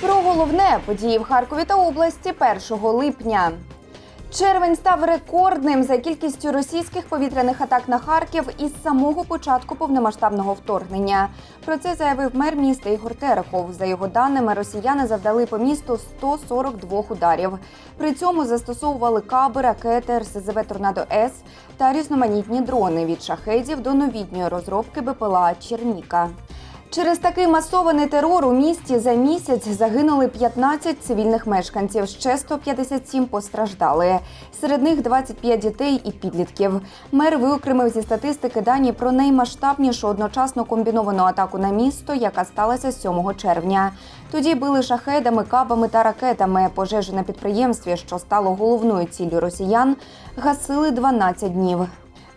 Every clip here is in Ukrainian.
Про головне події в Харкові та області 1 липня. Червень став рекордним за кількістю російських повітряних атак на Харків із самого початку повномасштабного вторгнення. Про це заявив мер міста Ігор Терехов. За його даними, росіяни завдали по місту 142 ударів. При цьому застосовували каби, ракети, РСЗВ Торнадо С та різноманітні дрони від шахедів до новітньої розробки БПЛА Черніка. Через такий масований терор у місті за місяць загинули 15 цивільних мешканців. Ще 157 постраждали. Серед них 25 дітей і підлітків. Мер виокремив зі статистики дані про наймасштабнішу одночасно комбіновану атаку на місто, яка сталася 7 червня. Тоді били шахедами, кабами та ракетами. Пожежу на підприємстві, що стало головною ціллю росіян, гасили 12 днів.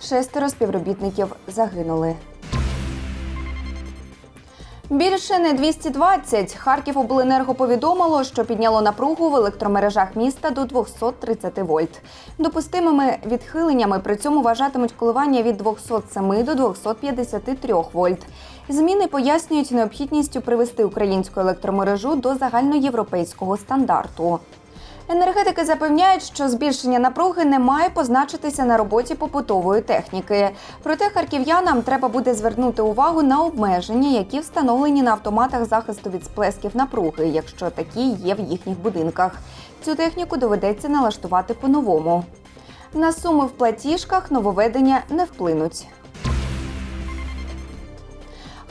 Шестеро співробітників загинули. Більше не 220. Харківобленерго повідомило, що підняло напругу в електромережах міста до 230 вольт. Допустимими відхиленнями при цьому вважатимуть коливання від 207 до 253 вольт. Зміни пояснюють необхідністю привести українську електромережу до загальноєвропейського стандарту. Енергетики запевняють, що збільшення напруги не має позначитися на роботі побутової техніки. Проте харків'янам треба буде звернути увагу на обмеження, які встановлені на автоматах захисту від сплесків напруги, якщо такі є в їхніх будинках. Цю техніку доведеться налаштувати по-новому. На суми в платіжках нововведення не вплинуть.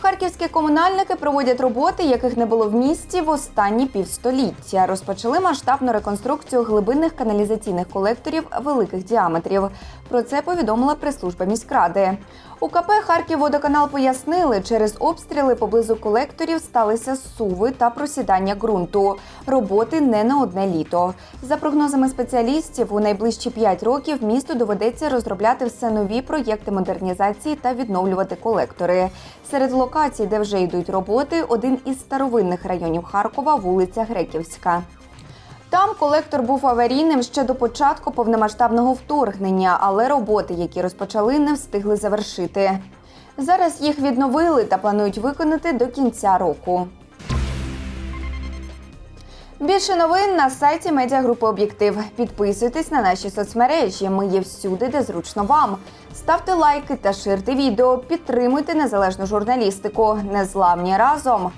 Харківські комунальники проводять роботи, яких не було в місті в останні півстоліття. Розпочали масштабну реконструкцію глибинних каналізаційних колекторів великих діаметрів. Про це повідомила прес-служба міськради. У КП Харківводоканал пояснили, через обстріли поблизу колекторів сталися суви та просідання ґрунту. Роботи не на одне літо. За прогнозами спеціалістів, у найближчі 5 років місту доведеться розробляти все нові проєкти модернізації та відновлювати колектори. Серед локацій, де вже йдуть роботи, один із старовинних районів Харкова, вулиця Греківська. Там колектор був аварійним ще до початку повномасштабного вторгнення, але роботи, які розпочали, не встигли завершити. Зараз їх відновили та планують виконати до кінця року. Більше новин на сайті медіагрупи Об'єктив. Підписуйтесь на наші соцмережі. Ми є всюди, де зручно вам. Ставте лайки та ширте відео. Підтримуйте незалежну журналістику. Незламні разом.